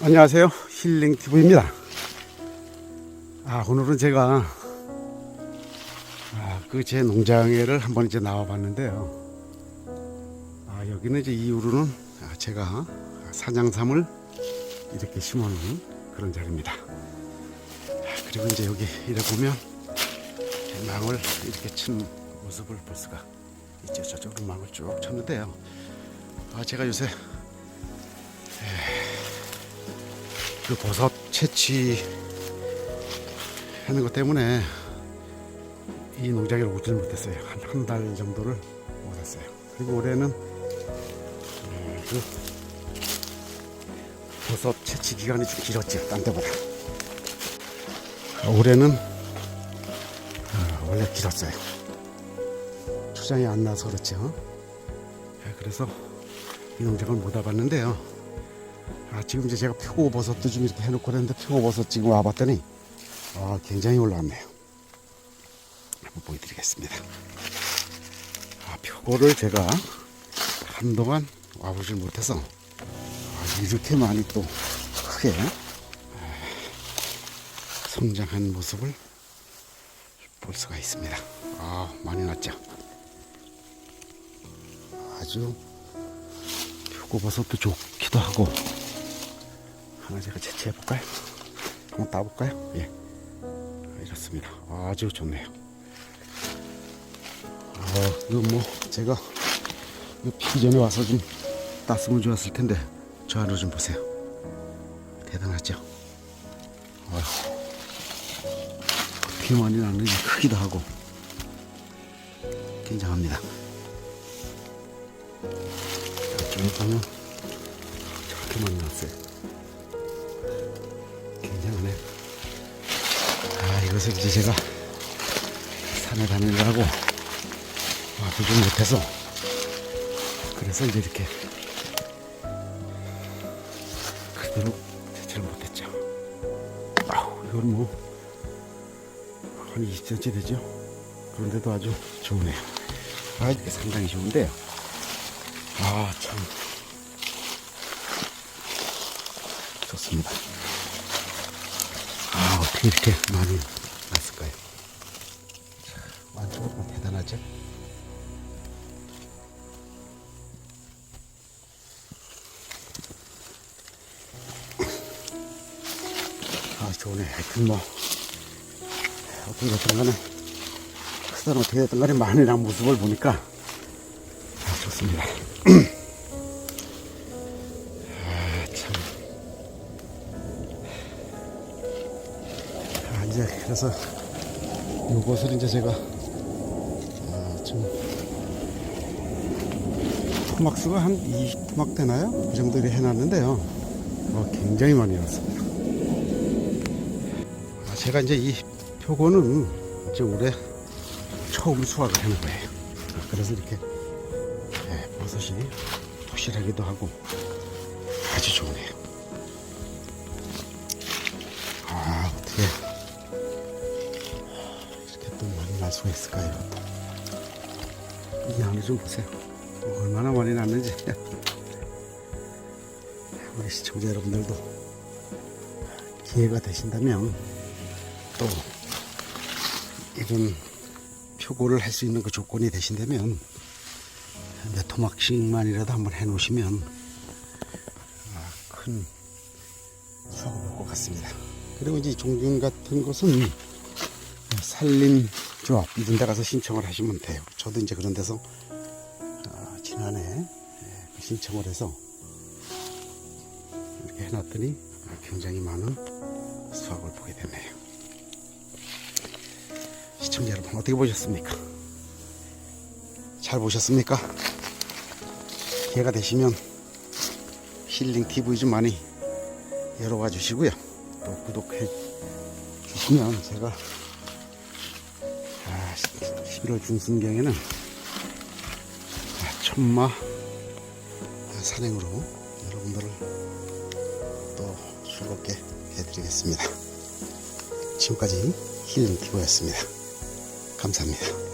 안녕하세요. 힐링TV입니다. 아, 오늘은 제가, 아, 그 제 농장에를 한번 이제 나와 봤는데요. 아, 여기는 이제 이후로는 아, 제가 사냥삼을 이렇게 심어놓은 그런 자리입니다. 아, 그리고 이제 여기 이래 보면 제 망을 이렇게 친 모습을 볼 수가 있죠. 저쪽으로 망을 쭉 쳤는데요. 아, 제가 요새 그 버섯 채취 하는 것 때문에 이 농장에 오질 못했어요. 한 한 달 정도를 못 했어요. 그리고 올해는 음, 그 버섯 채취 기간이 좀 길었죠. 딴 때보다. 올해는 아, 원래 길었어요. 초장이 안 나서 그렇죠. 네, 그래서 이 농장을 못 와봤는데요. 아, 지금 이제 제가 표고버섯도 좀 이렇게 해놓고 그랬는데 표고버섯 지금 와봤더니 아, 굉장히 올라왔네요. 한번 보여드리겠습니다. 아, 표고를 제가 한동안 와보질 못해서 아, 이렇게 많이 또 크게 아, 성장한 모습을 볼 수가 있습니다. 아, 많이 났죠. 아주 표고버섯도 좋기도 하고 하나 제가 채취해 볼까요? 한번 따볼까요? 예. 아, 이렇습니다. 아주 좋네요. 아, 이거 뭐 제가 이거 피기 전에 와서 좀 땄으면 좋았을 텐데 저 안으로 좀 보세요. 대단하죠? 아휴. 어떻게 많이 났는지 크기도 하고 굉장합니다. 저쪽에 가면 저렇게 많이 났어요. 굉장하네. 아, 이것을 이제 제가 산에 다니느라고 와보지 못해서 그래서 이제 이렇게 그대로 채취를 못했죠. 아우, 이건 뭐 한 20cm 되죠? 그런데도 아주 좋으네요. 아, 이게 상당히 좋은데요. 아, 참. 좋습니다. 아, 어떻게 이렇게 많이 났을까요? 자, 완전 대단하죠? 아, 좋네. 하여튼 뭐, 어떻게 됐든 간에, 크든 어떻게 됐든 간에 난 모습을 보니까, 아, 좋습니다. 이제 그래서 요것을 이제 제가 아, 좀 토막수가 한 20토막 되나요? 그 정도 이렇게 해놨는데요. 어, 굉장히 많이 났습니다. 아, 제가 이제 이 표고는 이제 올해 처음 수확을 하는 거예요. 아, 그래서 이렇게 예, 버섯이 부실하기도 하고 아주 좋네요. 날 수가 있을까요? 이 안을 좀 보세요. 얼마나 많이 났는지 우리 시청자 여러분들도 기회가 되신다면 또 이런 표고를 할 수 있는 그 조건이 되신다면 몇 토막씩만이라도 한번 해 놓으시면 아, 큰 수확을 볼 것 같습니다. 그리고 이제 종균 같은 것은 산림 조합 이런 데 가서 신청을 하시면 돼요. 저도 이제 그런 데서 아, 지난해 예, 그 신청을 해서 이렇게 해놨더니 굉장히 많은 수확을 보게 됐네요. 시청자 여러분 어떻게 보셨습니까? 잘 보셨습니까? 기회가 되시면 힐링 TV 좀 많이 열어와 주시고요. 또 구독해 주시면 제가 아, 11월 중순경에는 아, 천마 산행으로 여러분들을 또 즐겁게 해드리겠습니다. 지금까지 힐링 TV였습니다. 감사합니다.